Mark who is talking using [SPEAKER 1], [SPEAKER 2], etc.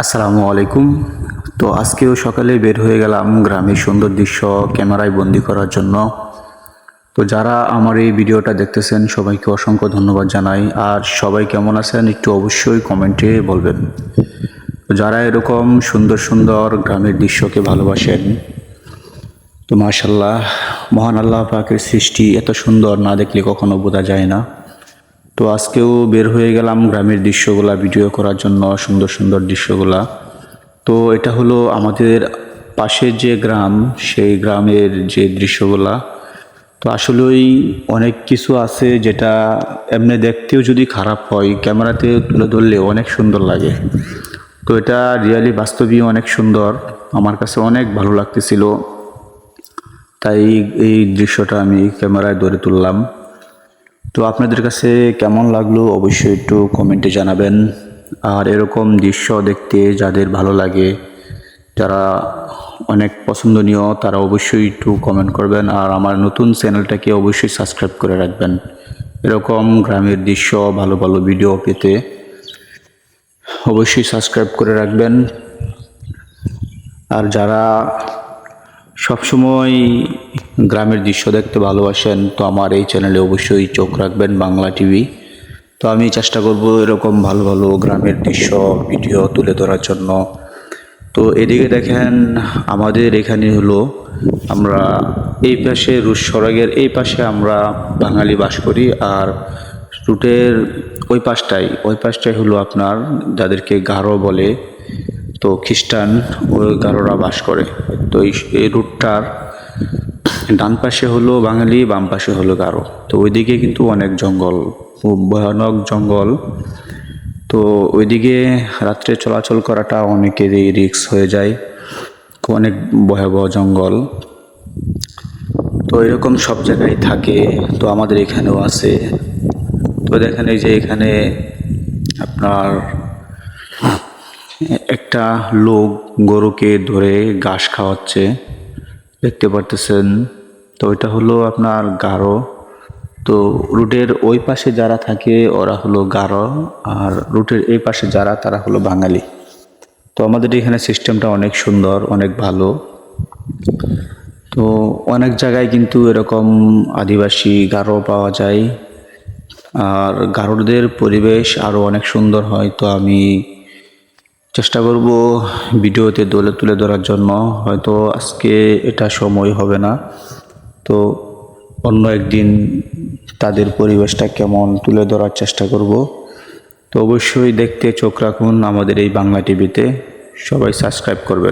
[SPEAKER 1] আসসালামু আলাইকুম। তো আজকেও সকালে বের হয়ে গেলাম গ্রামের সুন্দর দৃশ্য ক্যামেরায় বন্দি করার জন্য। তো যারা আমার এই ভিডিওটা দেখতেছেন, সবাইকে অসংখ্য ধন্যবাদ জানাই। আর সবাই কেমন আছেন একটু অবশ্যই কমেন্টে বলবেন। তো যারা এরকম সুন্দর সুন্দর গ্রামের দৃশ্যকে ভালোবাসেন, তো মাশাল্লাহ মহান আল্লাহ পাকের সৃষ্টি এত সুন্দর না দেখলে কখনো বোঝা যায় না। তো আজকেও বের হয়ে গেলাম গ্রামের দৃশ্যগুলা, ভিডিও করার জন্য সুন্দর সুন্দর দৃশ্যগুলা। তো এটা হলো আমাদের পাশের যে গ্রাম, সেই গ্রামের যে দৃশ্যগুলা। তো আসলেই অনেক কিছু আছে যেটা এমনি দেখতেও যদি খারাপ হয়, ক্যামেরাতে তুলে ধরলে অনেক সুন্দর লাগে। তো এটা রিয়ালি বাস্তবই অনেক সুন্দর। আমার কাছে অনেক ভালো লাগতেছিল। তাই এই দৃশ্যটা আমি ক্যামেরায় ধরে তুললাম। তো আপনাদের কাছে কেমন লাগল অবশ্যই একটু কমেন্টে জানাবেন। আর এরকম দৃশ্য দেখতে যাদের ভালো লাগে, যারা অনেক পছন্দনীয়, তারা অবশ্যই একটু কমেন্ট করবেন। আর আমার নতুন চ্যানেলটাকে অবশ্যই সাবস্ক্রাইব করে রাখবেন। এরকম গ্রামের দৃশ্য, ভালো ভালো ভিডিও পেতে অবশ্যই সাবস্ক্রাইব করে রাখবেন। আর যারা সবসময় গ্রামের দৃশ্য দেখতে ভালোবাসেন, তো আমার এই চ্যানেলে অবশ্যই চোখ রাখবেন বাংলা টিভি তো আমি চেষ্টা করব এরকম ভালো ভালো গ্রামের দৃশ্য ভিডিও তুলে ধরার জন্য। তো এদিকে দেখেন, আমাদের এখানে হলো আমরা এই পাশে রুশ সড়কের, এই পাশে আমরা বাঙালি বাস করি আর রুটের ওই পাশটাই ওই পাশটাই হলো আপনার যাদেরকে গারো বলে তো খ্রিস্টান ও গারোরা বাস করে। তো এই রুটটার ডান পাশে হলো বাঙালি, বাম পাশে হলো গারো। তো ওইদিকে কিন্তু অনেক জঙ্গল ভয়ানক জঙ্গল। তো ওইদিকে রাত্রে চলাচল করাটা অনেকেরই রিক্স হয়ে যায়। অনেক ভয়াবহ জঙ্গল। তো এরকম সব জায়গায় থাকে, তো আমাদের এখানেও আছে। তো দেখেন এই যে এখানে আপনার একটা লোক গরুকে ধরে ঘাস খাওয়াচ্ছে। দেখতে পারতেছেন, তো এটা হলো আপনার গারো। তো রুটের ওই পাশে যারা থাকে, ওরা হলো গারো, আর রুটের এই পাশে যারা, তারা হলো বাঙালি। তো আমাদের এখানে সিস্টেমটা অনেক সুন্দর, অনেক ভালো। তো অনেক জায়গায় কিন্তু এরকম আদিবাসী গারো পাওয়া যায়। আর গারোদের পরিবেশ আরও অনেক সুন্দর হয়, তো আমি চেষ্টা করব ভিডিওতে দোলে তুলে ধরার জন্য। হয়তো আজকে এটা সময় হবে না। তো অন্য একদিন তাদের পরিবেশটা কেমন তুলে ধরার চেষ্টা করব। তো অবশ্যই দেখতে চোখ রাখুন আমাদের এই বাংলা টিভিতে। সবাই সাবস্ক্রাইব করবেন।